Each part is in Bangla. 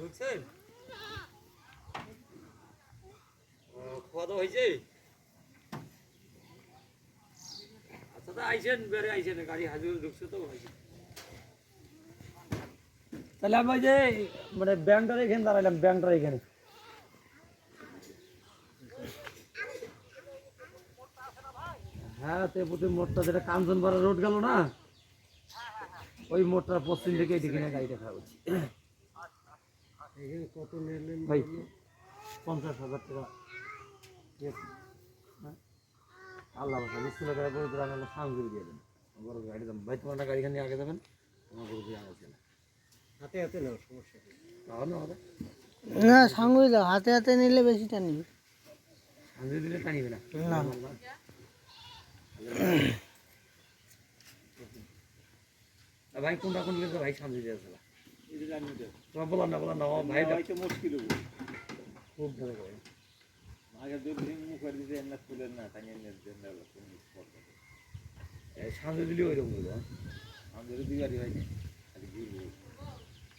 ঢুকছেন হয়েছে? আচ্ছা বেড়ে গাড়ি হাজির ঢুকছে তো, হয়েছে। তাহলে আমি যে মানে ব্যাংকটার এখানে দাঁড়াইলাম, ব্যাংকটার এখানে। হ্যাঁ প্রতি মোড়টা যেটা কাঞ্চনপাড়া রোড গেল না, ওই মোড়টার পশ্চিম দিকে এদিকে গাড়িটা খাওয়া কত নিলেন ভাই পঞ্চাশ হাজার টাকা। হ্যাঁ? আল্লাহ বাসা বিশ দিয়ে বড় গাড়ি দাম ভাই তোমার আগে যাবেন? তোমার গরু দিয়ে আগে না হাতে হাতে সমস্যা তাহলে হবে? না সঙ্গই দাও। হাতে হাতে নিলে বেশিটা নিবি। সামগ্রী দিলে টানিবে না? না। ভাই। কোনটা কোন ভাই সামনে দিয়ে না না ভাই মুশকিল হব খুব ভালো করে আগে যদি মুখের দিতে এমনি তুলেন না তাই এমনি দেন দিলে ওই রকম হয় না খালি ঘুরবো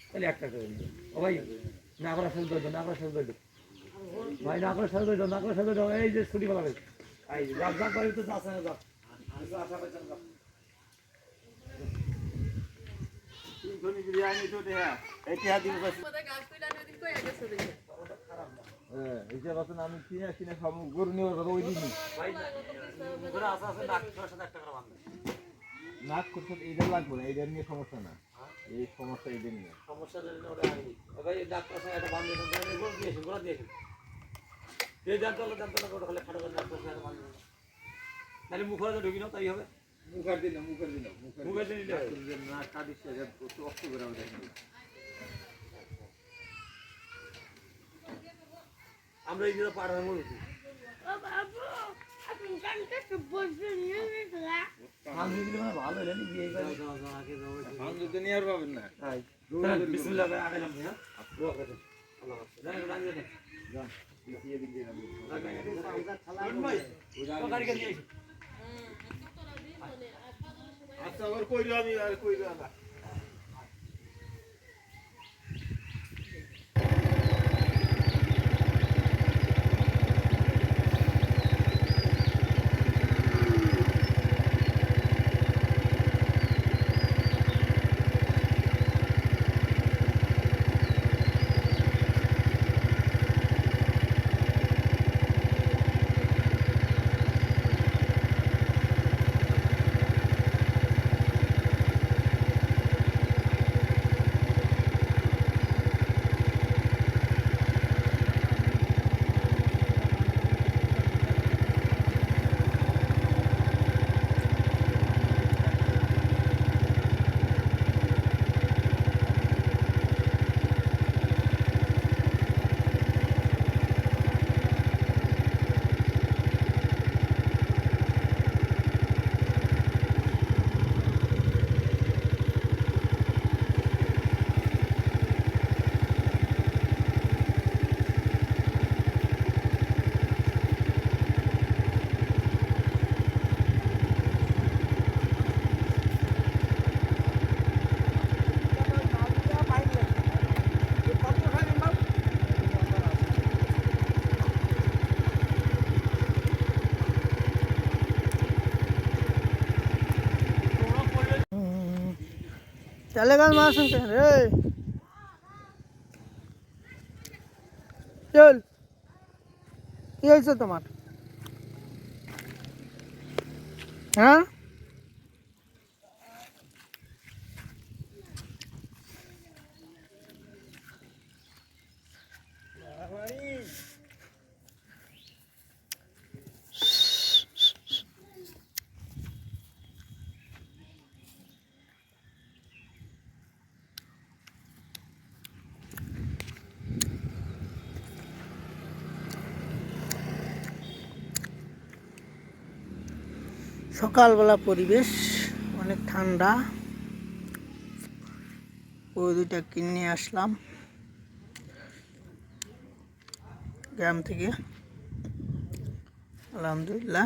তাহলে একটা করে ও ভাই না দই ভাই না না এই যে ছুটি বলা ভাই যে যাক যাক বাড়ি তো যাচ্ছে না যাক আশা পাইছেন যাক তিনশো নিবি আইনি তো দেহা এই টিহা দিন পাশে হ্যাঁ এই যে বাসন আমি কিনে কিনে খাব গরু নিয়ে ওই দিনই। নাক করতে এইটা লাগবে না এইটা নিয়ে সমস্যা না। এই সমস্যা এইটা নিয়ে। সমস্যা ডাক্তার সাথে একটা বান্ধে দিয়েছে গোল দিয়েছে এই দাঁত তলে দাঁত তলে ওটা খালি খাটো করে ডাক্তার সাথে বান্ধে তাহলে মুখে তো ঢুকি না তাই হবে। আমরা এই যে পাড়ার মানে ভালো হলে নি বিয়ে করে। আমি যদি নিয়ে আর পাবেন না। বিসমিল্লাহ করে আগাইলাম হ্যাঁ? আল্লাহ যান দিয়ে দিন দিয়ে আচ্ছা আবার কইরো আমি আর কইরো না। মাছ আনতে রে। চল। কি হয়েছে তোমার? হ্যাঁ? সকালবেলা পরিবেশ অনেক ঠান্ডা। ও দুটা কিনে আসলাম। গ্রাম থেকে। আলহামদুলিল্লাহ।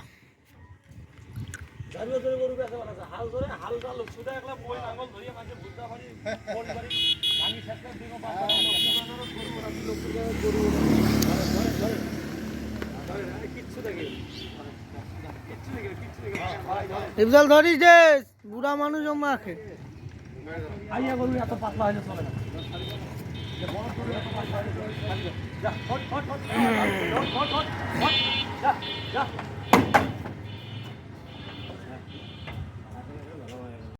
হ্যাঁ, ইফজাল ধরিস যে বুড়া মানুষ জমা রাখে। আইয়া গরু এত পাতলা হয়ে চলে না। যা।